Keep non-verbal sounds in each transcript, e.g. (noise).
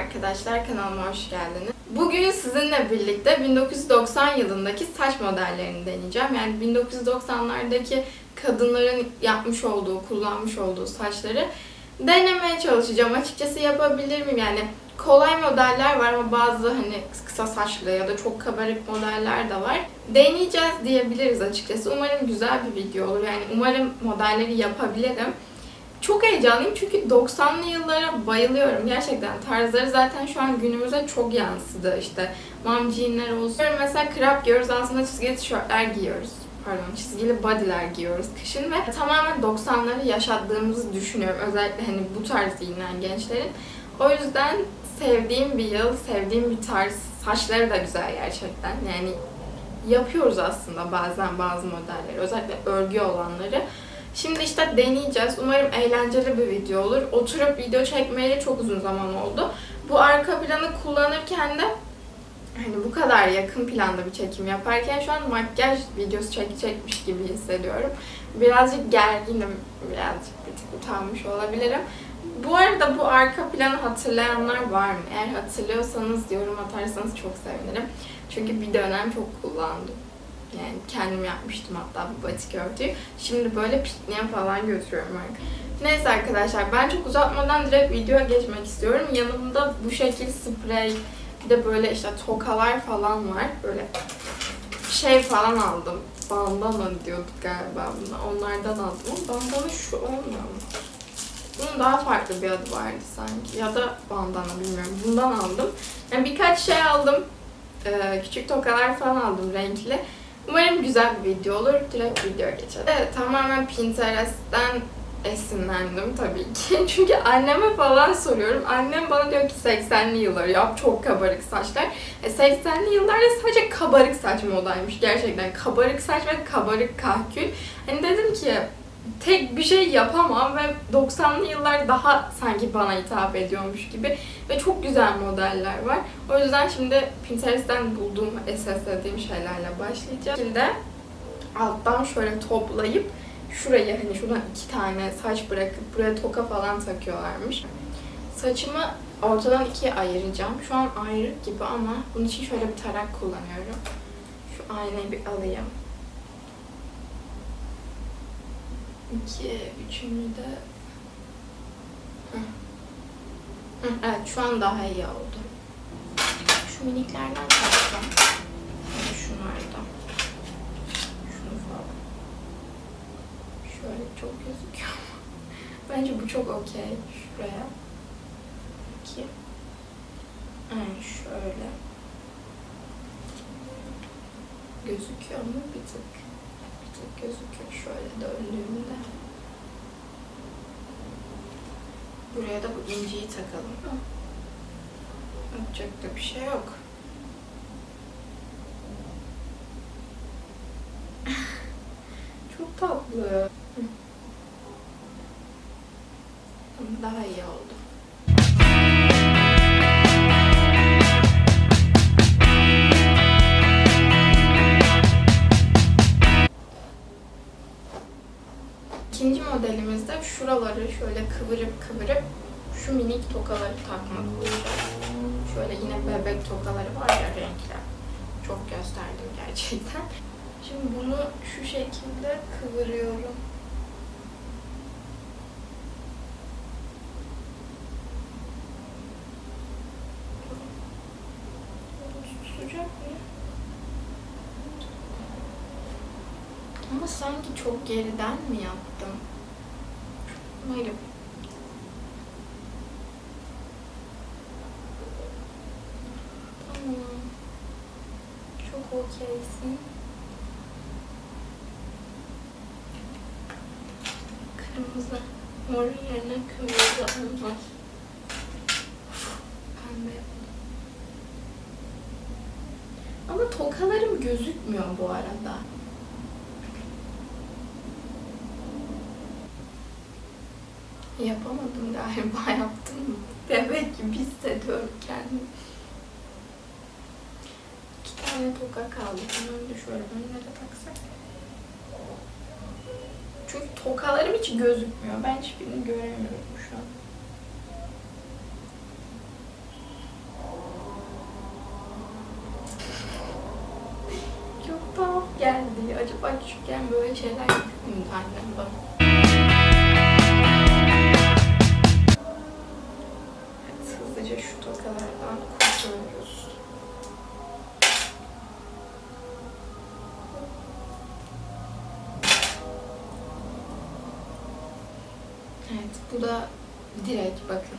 arkadaşlar. Kanalıma hoş geldiniz. Bugün sizinle birlikte 1990 yılındaki saç modellerini deneyeceğim. Yani 1990'lardaki kadınların yapmış olduğu, kullanmış olduğu saçları denemeye çalışacağım. Açıkçası yapabilir miyim? Yani kolay modeller var ama bazı hani kısa saçlı ya da çok kabarık modeller de var. Deneyeceğiz diyebiliriz açıkçası. Umarım güzel bir video olur. Yani umarım modelleri yapabilirim. Çok heyecanlıyım çünkü 90'lı yıllara bayılıyorum gerçekten. Tarzları zaten şu an günümüze çok yansıdı. İşte mom jeanler olsun. Mesela crop giyiyoruz aslında çizgili tişörtler giyiyoruz. Pardon çizgili bodyler giyiyoruz kışın ve tamamen 90'ları yaşadığımızı düşünüyorum. Özellikle hani bu tarz giyinen gençlerin. O yüzden sevdiğim bir yıl, sevdiğim bir tarz. Saçları da güzel gerçekten. Yani yapıyoruz aslında bazen bazı modelleri. Özellikle örgü olanları. Şimdi işte deneyeceğiz. Umarım eğlenceli bir video olur. Oturup video çekmeyeli çok uzun zaman oldu. Bu arka planı kullanırken de hani bu kadar yakın planda bir çekim yaparken şu an makyaj videosu çekecekmiş gibi hissediyorum. Birazcık gerginim, birazcık bir tık utanmış olabilirim. Bu arada bu arka planı hatırlayanlar var mı? Eğer hatırlıyorsanız yorum atarsanız çok sevinirim. Çünkü bir dönem çok kullandım. Yani kendim yapmıştım hatta bu batik örtüyü. Şimdi böyle pikniğe falan götürüyorum artık. Neyse arkadaşlar ben çok uzatmadan direkt videoya geçmek istiyorum. Yanımda bu şekil sprey, bir de böyle işte tokalar falan var. Böyle şey falan aldım. Bandana diyorduk galiba buna. Onlardan aldım. Bandana şu olmuyor mu? Bunun daha farklı bir adı vardı sanki. Ya da bandana bilmiyorum. Bundan aldım. Yani birkaç şey aldım. Ee, küçük tokalar falan aldım renkli. Umarım güzel bir video olur. Direkt videoya geçelim. Evet, tamamen Pinterest'ten esinlendim tabii ki. (laughs) Çünkü anneme falan soruyorum. Annem bana diyor ki 80'li yıllar yap çok kabarık saçlar. E 80'li yıllarda sadece kabarık saç modaymış gerçekten. Kabarık saç ve kabarık kahkül. Hani dedim ki tek bir şey yapamam ve 90'lı yıllar daha sanki bana hitap ediyormuş gibi ve çok güzel modeller var. O yüzden şimdi Pinterest'ten bulduğum, eseslediğim şeylerle başlayacağım. Şekilde alttan şöyle toplayıp şuraya hani şuradan iki tane saç bırakıp buraya toka falan takıyorlarmış. Saçımı ortadan ikiye ayıracağım. Şu an ayrı gibi ama bunun için şöyle bir tarak kullanıyorum. Şu aynayı bir alayım. İki, üçüncü de... Hı. Hı, Evet, şu an daha iyi oldu. Şu miniklerden taksam. Şöyle şunlardan. Şunu falan. Şöyle çok gözüküyor. Bence bu çok okey. Şuraya. İki. Aynen şöyle. Gözüküyor mu? Bir tık. Gözüküyor şöyle döndüğümde. Buraya da bu inciyi takalım. Hı. Yapacak da bir şey yok. (laughs) Çok tatlı. Hı. Daha iyi oldu. Kıvırıp kıvırıp şu minik tokaları takmak olacak. Şöyle yine bebek tokaları var ya renkli. Çok gösterdim gerçekten. (laughs) Şimdi bunu şu şekilde kıvırıyorum. Tutacak mı? Ama sanki çok geriden mi yaptım? Umarım. Tamam. Okeysin. Kırmızı. Mor yerine kırmızı olmaz. Pembe. Ama tokalarım gözükmüyor bu arada. Yapamadım galiba (laughs) yaptım mı? Bebek gibi hissediyorum kendimi tane toka kaldı. Bunları da şöyle önüne de taksak. Çünkü tokalarım hiç gözükmüyor. Ben hiçbirini göremiyorum şu an. Çok tuhaf geldi. Acaba küçükken böyle şeyler yapıyor muydu annem bana? Bu da direkt bakın.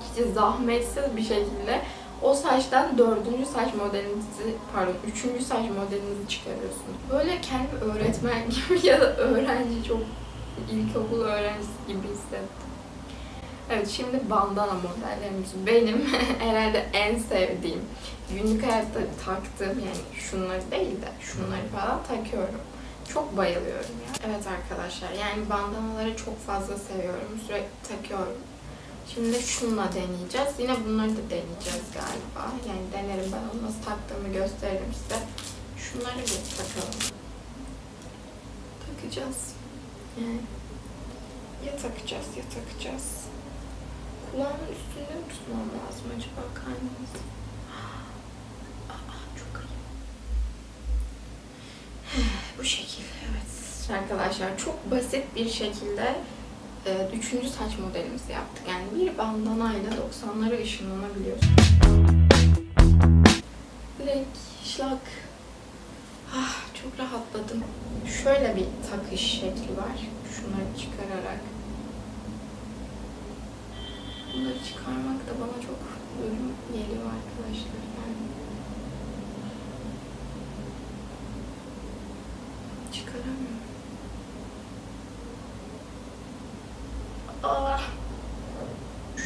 Hiç zahmetsiz bir şekilde o saçtan dördüncü saç modelinizi, pardon üçüncü saç modelinizi çıkarıyorsunuz. Böyle kendimi öğretmen (laughs) gibi ya da öğrenci çok ilkokul öğrencisi gibi hissettim. Evet şimdi bandana modellerimiz. Benim (laughs) herhalde en sevdiğim, günlük hayatta taktığım yani şunları değil de şunları falan takıyorum. Çok bayılıyorum ya. Evet arkadaşlar yani bandanaları çok fazla seviyorum. Sürekli takıyorum. Şimdi şununla deneyeceğiz. Yine bunları da deneyeceğiz galiba. Yani denerim ben onu nasıl taktığımı gösteririm size. Şunları bir takalım. Takacağız. Yani ya takacağız ya takacağız. Kulağımın üstünde mi tutmam lazım acaba kaynamaz? Aa, çok iyi. Bu şekilde evet. Arkadaşlar çok basit bir şekilde e, üçüncü saç modelimizi yaptık. Yani bir bandanayla 90'lara ışınlanabiliyorsun. Direkt şlak. Ah, çok rahatladım. Şöyle bir takış şekli var. Şunları çıkararak. Bunları çıkarmak da bana çok ölüm geliyor arkadaşlar. Yani Ah.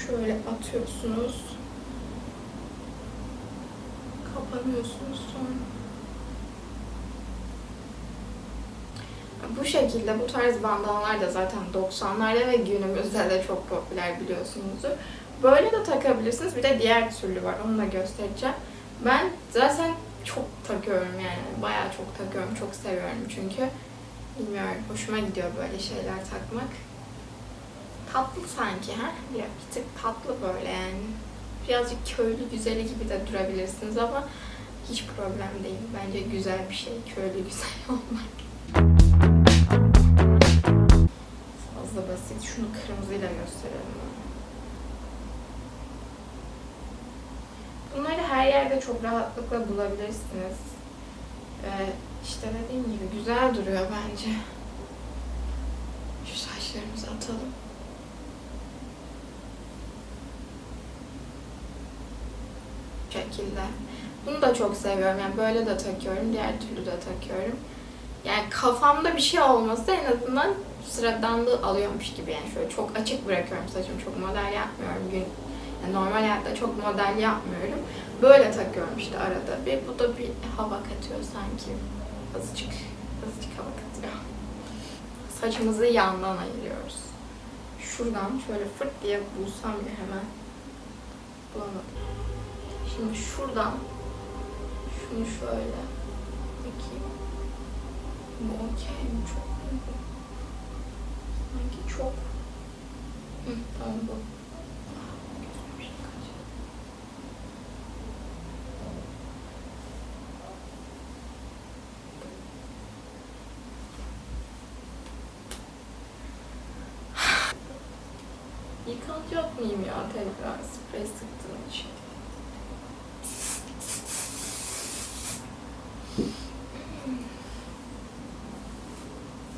Şöyle atıyorsunuz. Kapanıyorsunuz sonra. Bu şekilde bu tarz bandanalar da zaten 90'larda ve günümüzde de çok popüler biliyorsunuzdur. Böyle de takabilirsiniz. Bir de diğer türlü var. Onu da göstereceğim. Ben zaten takıyorum yani. Bayağı çok takıyorum. Çok seviyorum çünkü. Bilmiyorum. Hoşuma gidiyor böyle şeyler takmak. Tatlı sanki ha? Bir, bir tık tatlı böyle yani. Birazcık köylü güzeli gibi de durabilirsiniz ama hiç problem değil. Bence güzel bir şey köylü güzel (laughs) olmak. Fazla basit. Şunu kırmızıyla gösterelim. Bunları her yerde çok rahatlıkla bulabilirsiniz. Ee, işte dediğim gibi güzel duruyor bence. Şu saçlarımızı atalım. Bu şekilde. Bunu da çok seviyorum. Yani böyle de takıyorum. Diğer türlü de takıyorum. Yani kafamda bir şey olması en azından sıradanlığı alıyormuş gibi yani şöyle çok açık bırakıyorum saçımı çok model yapmıyorum gün yani normal hayatta çok model yapmıyorum böyle takıyorum işte arada bir. Bu da bir hava katıyor sanki. Azıcık azıcık hava katıyor. Saçımızı yandan ayırıyoruz. Şuradan şöyle fırt diye bulsam ya hemen. Bulamadım. Şimdi şuradan şunu şöyle bakayım. Bu okey mi çok mu? Sanki çok. Hı, tamam bu. Ah, gözüme bir şey kaçtı. Yıkanacak mıyım ya tekrar sprey sıktığım için?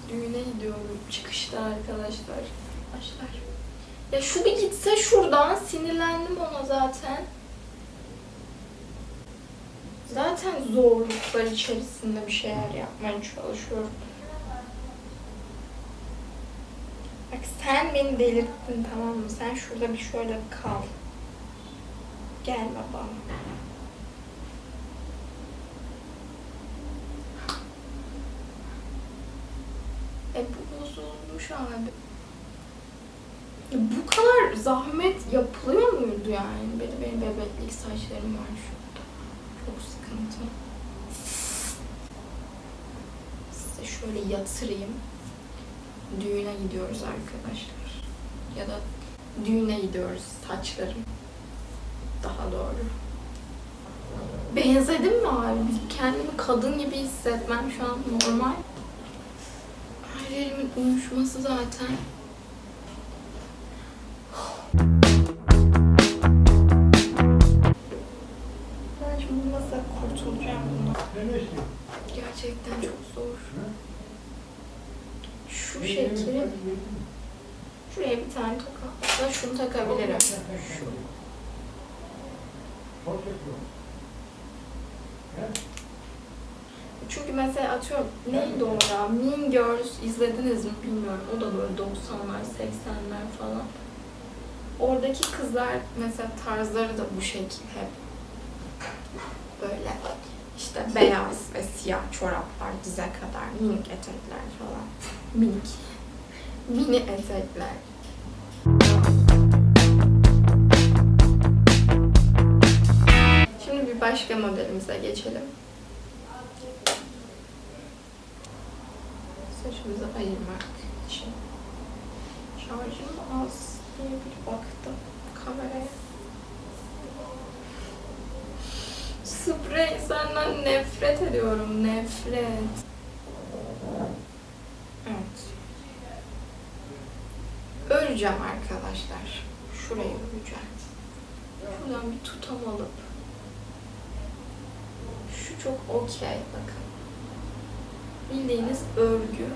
Düğüne gidiyorum çıkışta arkadaşlar. Arkadaşlar. Ya şu bir gitse şuradan sinirlendim ona zaten. Zaten zorluklar içerisinde bir şeyler yapmaya çalışıyorum. Bak sen beni delirttin tamam mı? Sen şurada bir şöyle kal. Gelme bana. E bu bozulmuş abi. Ya bu kadar zahmet yapılıyor muydu yani? Benim, benim bebeklik saçlarım var şurada. Çok sıkıntı. Size şöyle yatırayım. Düğüne gidiyoruz arkadaşlar. Ya da düğüne gidiyoruz saçlarım. Daha doğru. Benzedim mi abi? Kendimi kadın gibi hissetmem şu an normal. Kirpiklerimin uyuşması zaten. Ben şimdi nasıl kurtulacağım bundan? Gerçekten çok zor. Şu şekil. Tane toka. Aslında şunu takabilirim. Çünkü mesela atıyorum neydi o ya? Mean Girls izlediniz mi bilmiyorum. O da böyle 90'lar, 80'ler falan. Oradaki kızlar mesela tarzları da bu şekil hep. Böyle işte beyaz ve siyah çoraplar dize kadar, minik etekler falan. Minik. Mini etekler. Başka modelimize geçelim. Saçımızı ayırmak için. Şarjım az diye bir baktım kameraya. Sprey senden nefret ediyorum, nefret. Evet. Öreceğim arkadaşlar. Şurayı öreceğim. Şuradan bir tutam alıp şu çok okey bakın. Bildiğiniz örgü.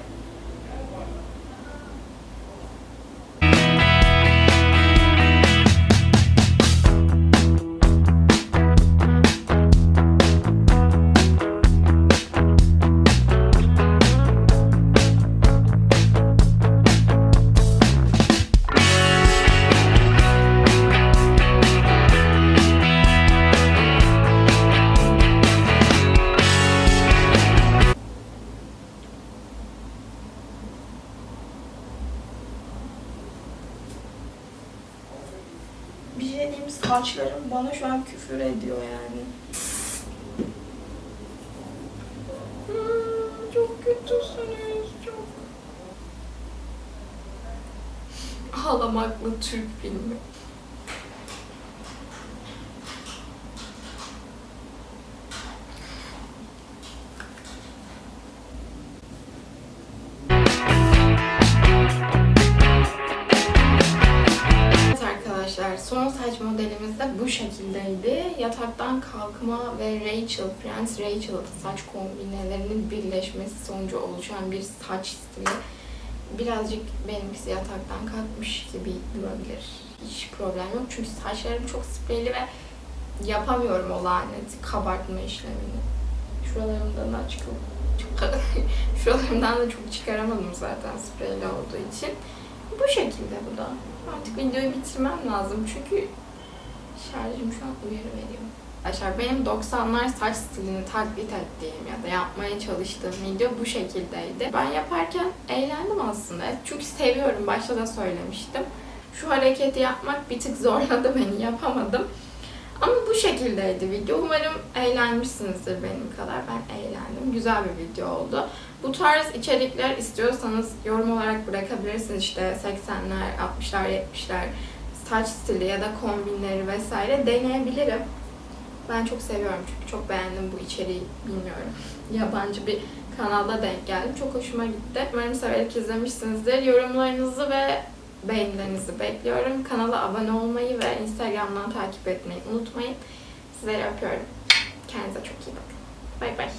Saçlarım bana şu an küfür ediyor yani. Hmm, çok kötüsünüz çok. Ağlamaklı Türk filmi. Bu şekildeydi. Yataktan kalkma ve Rachel, Friends Rachel saç kombinlerinin birleşmesi sonucu oluşan bir saç stili. Birazcık benimkisi yataktan kalkmış gibi durabilir. Hiç problem yok çünkü saçlarım çok spreyli ve yapamıyorum o lanet kabartma işlemini. Şuralarımdan da çıkıp (laughs) şuralarımdan da çok çıkaramadım zaten spreyli olduğu için. Bu şekilde bu da. Artık videoyu bitirmem lazım çünkü şarjım şu an uyarı veriyor. Arkadaşlar benim 90'lar saç stilini taklit ettiğim ya da yapmaya çalıştığım video bu şekildeydi. Ben yaparken eğlendim aslında. Çünkü seviyorum. Başta da söylemiştim. Şu hareketi yapmak bir tık zorladı (laughs) beni. Yapamadım. Ama bu şekildeydi video. Umarım eğlenmişsinizdir benim kadar. Ben eğlendim. Güzel bir video oldu. Bu tarz içerikler istiyorsanız yorum olarak bırakabilirsiniz. İşte 80'ler, 60'lar, 70'ler saç stili ya da kombinleri vesaire deneyebilirim. Ben çok seviyorum çünkü çok beğendim bu içeriği bilmiyorum. Yabancı bir kanalda denk geldim. Çok hoşuma gitti. Umarım severek izlemişsinizdir. Yorumlarınızı ve beğenilerinizi bekliyorum. Kanala abone olmayı ve Instagram'dan takip etmeyi unutmayın. Sizleri öpüyorum. Kendinize çok iyi bakın. Bay bay.